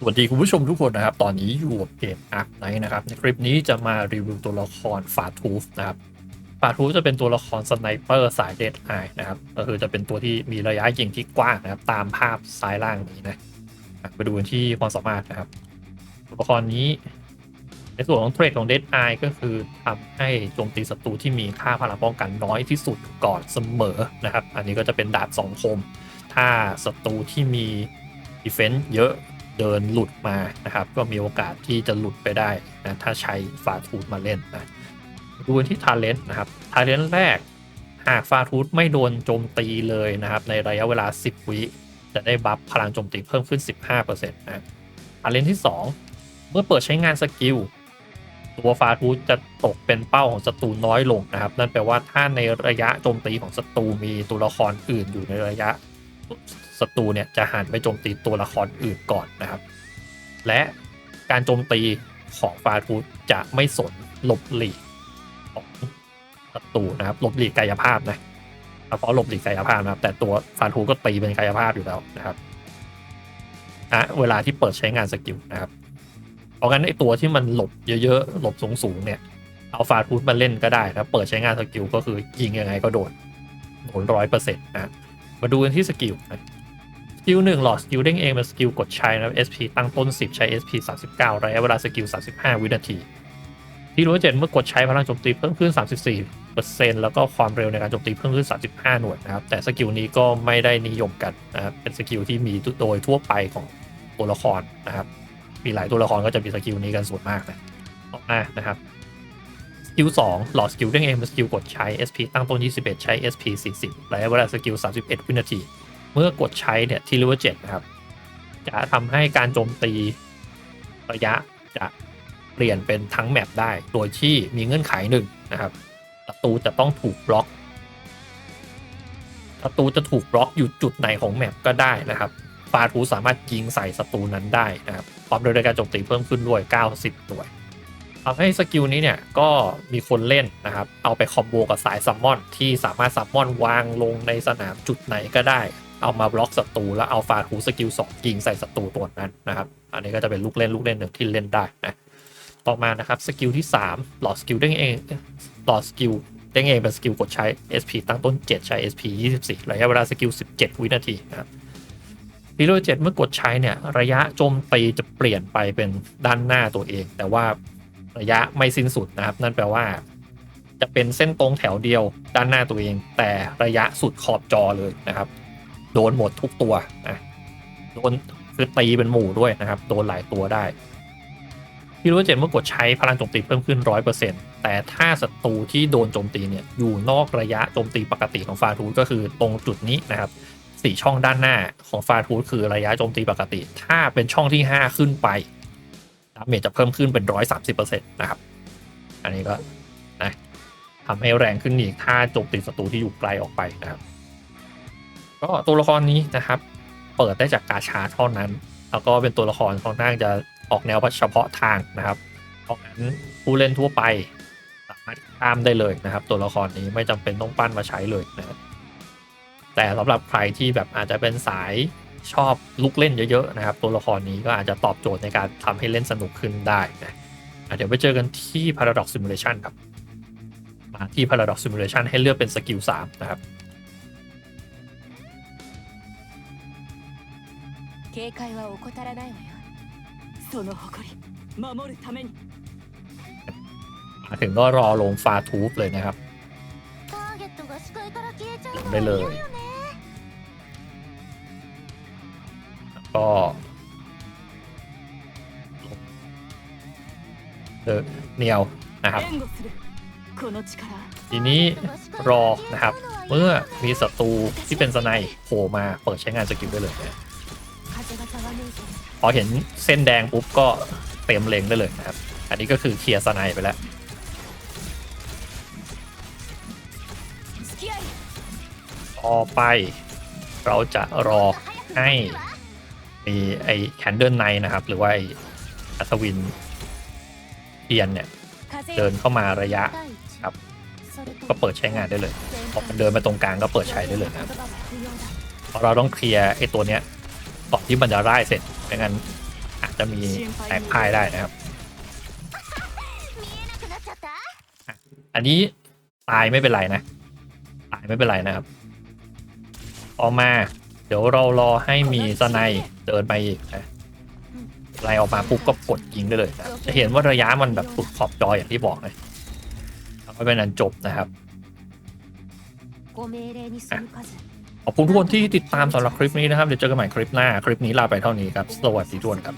สวัสดีคุณผู้ชมทุกคนนะครับ ตอนนี้อยู่กับเกมอาร์คไนนะครับ ในคลิปนี้จะมารีวิวตัวละครฟาทูฟนะครับฟาทูฟจะเป็นตัวละครสไนเปอร์สายเดดไอนะครับก็คือจะเป็นตัวที่มีระยะยิงที่กว้างนะครับ ตามภาพซ้ายล่างนี้นะไปดูกันที่ความสามารถนะครับ ตัวละครนี้ ในส่วนของเทรดของเดดไอก็คือทำให้โจมตีศัตรูที่มีค่าพลังป้องกันน้อยที่สุดก่อนเสมอนะครับ อันนี้ก็จะเป็นดาบสองคม ถ้าศัตรูที่มีดีเฟนซ์เยอะ เดินหลุดมานะครับ ก็มีโอกาสที่จะหลุดไปได้นะถ้าใช้ฟาทูธมาเล่นนะดูกันที่ทาเลนต์นะครับทาเลนต์แรกหากฟาทูธไม่โดนโจมตีเลยนะครับ ในระยะเวลา 10 วิจะได้บัฟพลังโจมตีเพิ่มขึ้น 15%นะทาเลนต์ที่ 2 เมื่อเปิดใช้งานสกิลตัวฟาทูธจะตกเป็นเป้าของศัตรูน้อยลงนะครับ นั่นแปลว่าถ้าในระยะโจมตีของศัตรูมีตัวละครอื่นอยู่ในระยะ ศัตรูเนี่ยจะหันไปโจมตีตัวละครอื่นก่อนนะครับ และการโจมตีของฟาทูจะไม่สนหลบหลีกของศัตรูนะครับหลบหลีกกายภาพนะเฉพาะหลบหลีกกายภาพนะครับ แต่ตัวฟาทูก็ตีเป็นกายภาพอยู่แล้วนะครับอะเวลาที่เปิดใช้งานสกิลนะครับ เพราะงั้นไอตัวที่มันหลบเยอะๆ หลบสูงๆเนี่ยเอาฟาทูมาเล่นก็ได้นะเปิดใช้งานสกิลก็คือยิงยังไงก็โดนโดนร้อยเปอร์เซ็นต์นะ มาดูกันที่สกิลสกิลหนึ่งหลอดสกิลเด้งเองเป็นสกิลกดใช้นะครับ SP ตั้งต้น 10 ใช้ SP 39ระยะเวลาสกิล 35 วินาที ที่รู้เจ็ดเมื่อกดใช้พลังโจมตีเพิ่มขึ้น 34%แล้วก็ความเร็วในการโจมตีเพิ่มขึ้น 35 หน่วยนะครับ แต่สกิลนี้ก็ไม่ได้นิยมกันนะครับเป็นสกิลที่มีโดยทั่วไปของตัวละครนะครับมีหลายตัวละครก็จะมีสกิลนี้กันส่วนมากนะต่อมานะครับ กิล2หลอดสกิลเด้งเองเป็นสกิลกดใช้ SP ตั้งต้น 21 ใช้ SP 40ระยะเวลาสกิล 31 วินาที เมื่อกดใช้เนี่ยที่ level 7นะครับ จะทำให้การโจมตีระยะจะเปลี่ยนเป็นทั้งแมปได้ โดยที่มีเงื่อนไขหนึ่งนะครับศัตรูจะต้องถูกบล็อกศัตรูจะถูกบล็อกอยู่จุดไหนของแมปก็ได้นะครับฟาทูสามารถยิงใส่ศัตรูนั้นได้นะครับ ความเร็วในการโจมตีเพิ่มขึ้นด้วย 90 หน่วย ทำให้สกิลนี้เนี่ยก็มีคนเล่นนะครับ เอาไปคอมโบกับสายซัมมอน ที่สามารถซัมมอนวางลงในสนามจุดไหนก็ได้ เอามาบล็อกศัตรูแล้วเอาฟาทูสกิลสองยิงใส่ศัตรูตัวนั้นนะครับ อันนี้ก็จะเป็นลูกเล่นลูกเล่นหนึ่งที่เล่นได้นะต่อมานะครับสกิลที่ 3 หลอดสกิลเด้งเองหลอดสกิลเด้งเองเป็นสกิลกดใช้ SP ตั้งต้น 7 ใช้ SP 24 ระยะเวลาสกิล 17 วินาทีนะครับพีโรเจ็ดเมื่อกดใช้เนี่ยระยะโจมตีจะเปลี่ยนไปเป็นด้านหน้าตัวเอง แต่ว่า ระยะไม่สิ้นสุดนะครับ นั่นแปลว่า จะเป็นเส้นตรงแถวเดียวด้านหน้าตัวเอง แต่ระยะสุดขอบจอเลยนะครับ โดนหมดทุกตัวนะโดนคือตีเป็นหมู่ด้วยนะครับ โดนหลายตัวได้ที่รู้เจ็ดเมื่อกดใช้พลังโจมตีเพิ่มขึ้น 100%แต่ถ้าศัตรูที่โดนโจมตีเนี่ยอยู่นอกระยะโจมตีปกติของฟาทูธก็คือตรงจุดนี้นะครับสี่ช่องด้านหน้าของฟาทูธคือระยะโจมตีปกติ ถ้าเป็นช่องที่ 5 ขึ้นไป ดาเมจจะเพิ่มขึ้นเป็น130%นต์นะครับ อันนี้ก็นะทำให้แรงขึ้นอีกถ้าโจมตีศัตรูที่อยู่ไกลออกไปนะครับ ก็ตัวละครนี้นะครับ เปิดได้จากกาชาเท่านั้น แล้วก็เป็นตัวละครค่อนข้างจะออกแนวเฉพาะทางนะครับ เพราะงั้นผู้เล่นทั่วไปสามารถข้ามได้เลยนะครับ ตัวละครนี้ไม่จำเป็นต้องปั้นมาใช้เลยนะครับแต่สำหรับใครที่แบบอาจจะเป็นสาย ชอบลุกเล่นเยอะๆนะครับ ตัวละครนี้ก็อาจจะตอบโจทย์ในการทำให้เล่นสนุกขึ้นได้นะอ่ะเดี๋ยวไปเจอกันที่ Paradox Simulation ครับ มาที่ Paradox Simulation ให้เลือกเป็นสกิล3นะครับ 警戒は怠らないわよその誇り守るために มาถึงก็รอลงฟาทูบเลยนะครับ ターゲットが視界から消えちゃうのลงได้เลย ก็เออเนียวนะครับ ทีนี้รอนะครับ เมื่อมีศัตรูที่เป็นสไนโผล่มาเปิดใช้งานสกิลได้เลยพอเห็นเส้นแดงปุ๊บก็เต็มเลงได้เลยนะครับ อันนี้ก็คือเคลียร์สไนไปแล้วต่อไปเราจะรอให้ มีไอ้แคนเดิลไนนะครับ หรือว่าไอ้อัศวินเอียนเนี่ย เดินเข้ามาระยะครับ ก็เปิดใช้งานได้เลยพอมัเดินมาตรงกลางก็เปิดใช้ได้เลยนะครัเราต้องเคลียร์ไอ้ตัวเนี้ยก่อนที่มันจะไล่เสร็จไม่งั้นอาจจะมีแตกพ่ายได้นะครับ อันนี้ตายไม่เป็นไรนะ ตายไม่เป็นไรนะครับต่อมา เดี๋ยวเรารอให้มีสไนเดินไปอีกนะไล่ออกมาปุ๊บก็กดยิงได้เลยนะจะเห็นว่าระยะมันแบบสุดขอบจออย่างที่บอกเลยแล้วก็เป็นอันจบนะครับขอบคุณทุกคนที่ติดตามสำหรับคลิปนี้นะครับเดี๋ยวเจอกันใหม่คลิปหน้าคลิปนี้ลาไปเท่านี้ครับสวัสดีทุกคนครับ